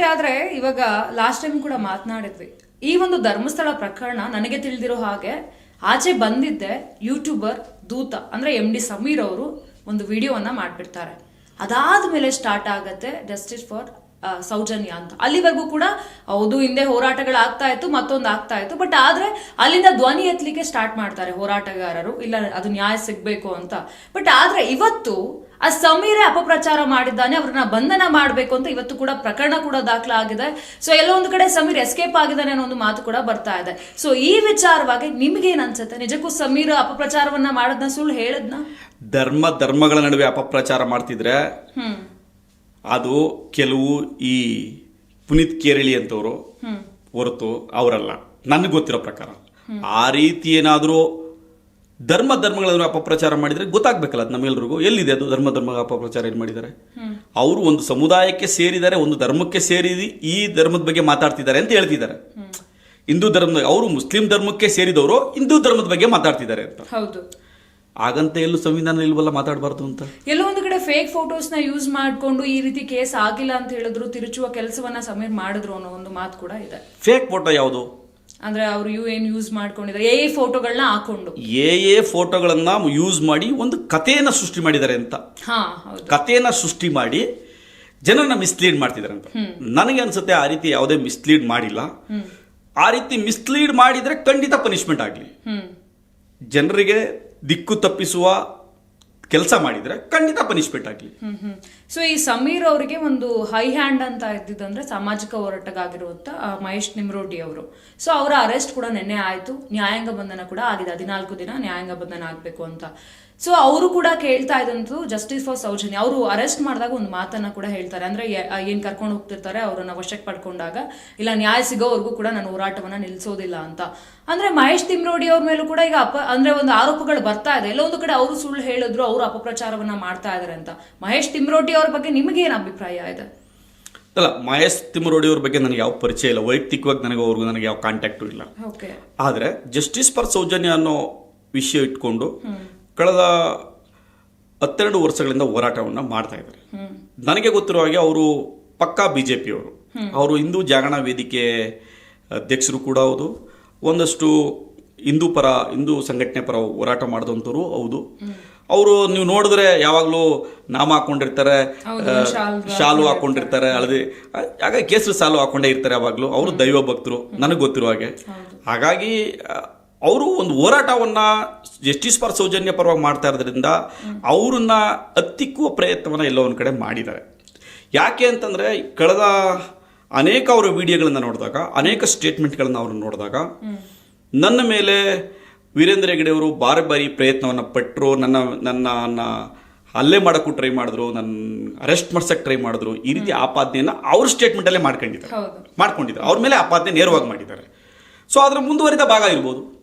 But ಆದ್ರೆ ಇವಾಗ last time ಕೂಡ ಮಾತನಾಡಿದ್ವಿ. ಈ ಒಂದು ಧರ್ಮಸ್ಥಳ ಪ್ರಕರಣ ನನಗೆ ತಿಳಿದಿರೋ ಹಾಗೆ ಆಚೆ ಬಂದಿದ್ದೆ ಯೂಟ್ಯೂಬರ್ ದೂತ, ಅಂದ್ರೆ ಎಂ ಡಿ ಸಮೀರ್ ಅವರು ಒಂದು ವಿಡಿಯೋವನ್ನ ಮಾಡ್ಬಿಡ್ತಾರೆ. ಅದಾದ್ಮೇಲೆ ಸ್ಟಾರ್ಟ್ ಆಗತ್ತೆ ಜಸ್ಟಿಸ್ ಫಾರ್ ಸೌಜನ್ಯ ಅಂತ. ಅಲ್ಲಿವರೆಗೂ ಕೂಡ ಹೌದು, ಹಿಂದೆ ಹೋರಾಟಗಳಾಗ್ತಾ ಇತ್ತು, ಮತ್ತೊಂದು ಆಗ್ತಾ ಇತ್ತು ಬಟ್ ಆದ್ರೆ ಅಲ್ಲಿಂದ ಧ್ವನಿ ಎತ್ತಲಿಕ್ಕೆ ಸ್ಟಾರ್ಟ್ ಮಾಡ್ತಾರೆ ಹೋರಾಟಗಾರರು. ಇಲ್ಲ, ಅದು ನ್ಯಾಯ ಸಿಗ್ಬೇಕು ಅಂತ. ಬಟ್ ಆದ್ರೆ ಇವತ್ತು ಆ ಸಮೀರ ಅಪಪ್ರಚಾರ ಮಾಡಿದ್ದಾನೆ ಅವ್ರನ್ನ ಬಂಧನ ಮಾಡಬೇಕು ಅಂತ ಇವತ್ತು ಕೂಡ ಪ್ರಕರಣ ಕೂಡ ದಾಖಲಾಗಿದೆ. ಸೊ ಎಲ್ಲೋ ಒಂದು ಕಡೆ ಸಮೀರ್ ಎಸ್ಕೇಪ್ ಆಗಿದ್ದಾನೆ ಅನ್ನೋ ಒಂದು ಮಾತು ಕೂಡ ಬರ್ತಾ ಇದೆ. ಸೊ ಈ ವಿಚಾರವಾಗಿ ನಿಮ್ಗೇನ್ ಅನ್ಸುತ್ತೆ? ನಿಜಕ್ಕೂ ಸಮೀರ್ ಅಪಪ್ರಚಾರವನ್ನ ಮಾಡದ್ನ ಸುಳ್ಳು ಹೇಳದ್ನ? ಧರ್ಮ ಧರ್ಮಗಳ ನಡುವೆ ಅಪಪ್ರಚಾರ ಮಾಡ್ತಿದ್ರೆ ಅದು ಕೆಲವು ಈ ಪುನೀತ್ ಕೇರಳಿ ಅಂತವರು ಹೊರತು ಅವರಲ್ಲ. ನನಗೆ ಗೊತ್ತಿರೋ ಪ್ರಕಾರ. ಆ ರೀತಿ ಏನಾದರೂ ಧರ್ಮ ಧರ್ಮಗಳನ್ನು ಅಪಪ್ರಚಾರ ಮಾಡಿದ್ರೆ ಗೊತ್ತಾಗ್ಬೇಕಲ್ಲ ಅದು ನಮ್ಮೆಲ್ರಿಗೂ. ಎಲ್ಲಿದೆ ಅದು ಧರ್ಮ ಧರ್ಮ ಅಪಪ್ರಚಾರ ಏನು ಮಾಡಿದ್ದಾರೆ? ಅವರು ಒಂದು ಸಮುದಾಯಕ್ಕೆ ಸೇರಿದ್ದಾರೆ ಒಂದು ಧರ್ಮಕ್ಕೆ ಸೇರಿ ಈ ಧರ್ಮದ ಬಗ್ಗೆ ಮಾತಾಡ್ತಿದ್ದಾರೆ ಅಂತ ಹೇಳ್ತಿದ್ದಾರೆ. ಹಿಂದೂ ಧರ್ಮದ ಅವರು ಮುಸ್ಲಿಂ ಧರ್ಮಕ್ಕೆ ಸೇರಿದವರು ಹಿಂದೂ ಧರ್ಮದ ಬಗ್ಗೆ ಮಾತಾಡ್ತಿದ್ದಾರೆ ಅಂತ. ಹೌದು. ಹಾಗಂತ ಎಲ್ಲೂ ಸಂವಿಧಾನ ಇಲ್ವಲ್ಲ ಮಾತಾಡಬಾರ್ದು ಅಂತ? ಎಲ್ಲೋ ಒಂದು ಕಡೆ ಫೇಕ್ ಫೋಟೋಸ್ನ ಯೂಸ್ ಮಾಡ್ಕೊಂಡು ಈ ರೀತಿ ಕೇಸ್ ಆಗಿಲ್ಲ ಅಂತ ಹೇಳಿದ್ರು ತಿರುಚುವ ಕೆಲಸವನ್ನ ಸಮೀರ್ ಮಾಡಿದ್ರು ಅನ್ನೋ ಒಂದು ಮಾತು ಕೂಡ ಇದೆ. ಫೇಕ್ ಫೋಟೋ ಯಾವುದು? ಅಂದ್ರೆ ಅವರು ಯು ಏನ್ ಯೂಸ್ ಮಾಡ್ಕೊಂಡಿದ್ದಾರೆ? ಎ ಫೋಟೋಗಳನ್ನ ಹಾಕೊಂಡು. ಎ ಎ ಫೋಟೋಗಳನ್ನ ಯೂಸ್ ಮಾಡಿ ಒಂದು ಕಥೆಯನ್ನ ಸೃಷ್ಟಿ ಮಾಡಿದ್ದಾರೆ ಅಂತ. ಹಾ ಹೌದು. ಕಥೆಯನ್ನ ಸೃಷ್ಟಿ ಮಾಡಿ ಜನರನ್ನ ಮಿಸ್ಲೀಡ್ ಮಾಡ್ತಿದ್ದಾರೆ ಅಂತ. ನನಗೆ ಅನ್ಸುತ್ತೆ ಆ ರೀತಿ ಯಾವುದೇ ಮಿಸ್ಲೀಡ್ ಮಾಡಿಲ್ಲ. ಆ ರೀತಿ ಮಿಸ್ಲೀಡ್ ಮಾಡಿದ್ರೆ ಖಂಡಿತ ಪನಿಷ್ಮೆಂಟ್ ಆಗಲಿ. ಜನರಿಗೆ ದಿಕ್ಕು ತಪ್ಪಿಸುವ ಕೆಲಸ ಮಾಡಿದ್ರೆ ಖಂಡಿತ ಪನಿಷ್ಮೆಂಟ್ ಆಗಲಿ. ಸೊ ಈ ಸಮೀರ್ ಅವರಿಗೆ ಒಂದು ಹೈ ಹ್ಯಾಂಡ್ ಅಂತ ಇದ್ದಿದ್ದಂದ್ರೆ ಸಾಮಾಜಿಕ ಹೋರಾಟಗಾಗಿರುವಂತ ಮಹೇಶ್ ನಿಮ್ರೋಡಿ ಅವರು. ಸೊ ಅವರ ಅರೆಸ್ಟ್ ಕೂಡ ನಿನ್ನೆ ಆಯ್ತು. ನ್ಯಾಯಾಂಗ ಬಂಧನ ಕೂಡ ಆಗಿದೆ. ಹದಿನಾಲ್ಕು ದಿನ ನ್ಯಾಯಾಂಗ ಬಂಧನ ಆಗ್ಬೇಕು ಅಂತ. ಸೊ ಅವರು ಕೂಡ ಕೇಳ್ತಾ ಇದ್ದಂತು ಜಸ್ಟಿಸ್ ಫಾರ್ ಸೌಜನ್ಯ ಅವರು ಅರೆಸ್ಟ್ ಮಾಡಿದಾಗ ಒಂದು ಮಾತನ್ನ ಕೂಡ ಹೇಳ್ತಾರೆ. ಅಂದ್ರೆ ಏನು ಕರ್ಕೊಂಡು ಹೋಗ್ತಿರ್ತಾರೆ ಅವ್ರನ್ನ ವಶಕ್ಕೆ ಪಡ್ಕೊಂಡಾಗ. ಇಲ್ಲ ನ್ಯಾಯ ಸಿಗೋವರೆಗೂ ಕೂಡ ನಾನು ಹೋರಾಟವನ್ನ ನಿಲ್ಸೋದಿಲ್ಲ ಅಂತ. ಅಂದ್ರೆ ಮಹೇಶ್ ತಿಮ್ರೋಡಿ ಅವ್ರ ಮೇಲೂ ಕೂಡ ಈಗ ಅಪ ಅಂದ್ರೆ ಒಂದು ಆರೋಪಗಳು ಬರ್ತಾ ಇದೆ. ಎಲ್ಲೊಂದು ಒಂದು ಕಡೆ ಅವರು ಸುಳ್ಳು ಹೇಳಿದ್ರು ಅವರು ಅಪಪ್ರಚಾರವನ್ನ ಮಾಡ್ತಾ ಇದಾರೆ ಅಂತ. ಮಹೇಶ್ ತಿಮ್ರೋಡಿ ಅವ್ರ ಬಗ್ಗೆ ನಿಮಗೆ ಏನ್ ಅಭಿಪ್ರಾಯ ಇದೆ? ಅಲ್ಲ ಮಹೇಶ್ ತಿಮ್ಮರೋಡಿ ಅವ್ರ ಬಗ್ಗೆ ನನಗೆ ಯಾವ ಪರಿಚಯ ಇಲ್ಲ. ವೈಯಕ್ತಿಕವಾಗಿ ನನಗೆ ಅವ್ರಿಗೂ ನನಗೆ ಯಾವ ಕಾಂಟ್ಯಾಕ್ಟು ಇಲ್ಲ. ಓಕೆ ಆದರೆ ಜಸ್ಟಿಸ್ ಫಾರ್ ಸೌಜನ್ಯ ಅನ್ನೋ ವಿಷಯ ಇಟ್ಕೊಂಡು ಕಳೆದ ಹತ್ತೆರಡು ವರ್ಷಗಳಿಂದ ಹೋರಾಟವನ್ನು ಮಾಡ್ತಾ ಇದ್ದಾರೆ. ನನಗೆ ಗೊತ್ತಿರುವ ಹಾಗೆ ಅವರು ಪಕ್ಕಾ ಬಿ ಜೆ ಪಿಯವರು ಅವರು ಹಿಂದೂ ಜಾಗರಣ ವೇದಿಕೆ ಅಧ್ಯಕ್ಷರು ಕೂಡ ಹೌದು. ಒಂದಷ್ಟು ಹಿಂದೂ ಪರ ಹಿಂದೂ ಸಂಘಟನೆ ಪರ ಹೋರಾಟ ಮಾಡಿದಂಥವ್ರು ಹೌದು. ಅವರು ನೀವು ನೋಡಿದ್ರೆ ಯಾವಾಗಲೂ ನಾಮ ಹಾಕೊಂಡಿರ್ತಾರೆ ಶಾಲು ಹಾಕೊಂಡಿರ್ತಾರೆ. ಹಳದಿ ಹಾಗಾಗಿ ಕೇಸರಿ ಸಾಲು ಹಾಕೊಂಡೇ ಇರ್ತಾರೆ ಯಾವಾಗಲೂ. ಅವರು ದೈವ ಭಕ್ತರು ನನಗೆ ಗೊತ್ತಿರುವ ಹಾಗೆ. ಹಾಗಾಗಿ ಅವರು ಒಂದು ಹೋರಾಟವನ್ನು ಜಸ್ಟಿಸ್ ಫಾರ್ ಸೌಜನ್ಯ ಪರವಾಗಿ ಮಾಡ್ತಾ ಇರೋದ್ರಿಂದ ಅವ್ರನ್ನ ಹತ್ತಿಕ್ಕುವ ಪ್ರಯತ್ನವನ್ನ ಎಲ್ಲೋ ಒಂದು ಕಡೆ ಮಾಡಿದ್ದಾರೆ. ಯಾಕೆ ಅಂತಂದರೆ ಕಳೆದ ಅನೇಕ ಅವರ ವಿಡಿಯೋಗಳನ್ನು ನೋಡಿದಾಗ ಅನೇಕ ಸ್ಟೇಟ್ಮೆಂಟ್ಗಳನ್ನು ಅವ್ರನ್ನ ನೋಡಿದಾಗ ನನ್ನ ಮೇಲೆ ವೀರೇಂದ್ರ ಹೆಗಡೆ ಅವರು ಬಾರಿ ಬಾರಿ ಪ್ರಯತ್ನವನ್ನು ಪಟ್ಟರು ನನ್ನ ನನ್ನ ಹಲ್ಲೆ ಮಾಡೋಕ್ಕೂ ಟ್ರೈ ಮಾಡಿದ್ರು ನನ್ನ ಅರೆಸ್ಟ್ ಮಾಡ್ಸಕ್ಕೆ ಟ್ರೈ ಮಾಡಿದ್ರು ಈ ರೀತಿ ಆಪಾದನೆಯನ್ನು ಅವ್ರ ಸ್ಟೇಟ್ಮೆಂಟಲ್ಲೇ ಮಾಡ್ಕೊಂಡಿದ್ದಾರೆ. ಮಾಡ್ಕೊಂಡಿದ್ದಾರೆ. ಅವ್ರ ಮೇಲೆ ಆಪಾದನೆ ನೇರವಾಗಿ ಮಾಡಿದ್ದಾರೆ. ಸೊ ಅದರ ಮುಂದುವರಿದ ಭಾಗ ಇರ್ಬೋದು.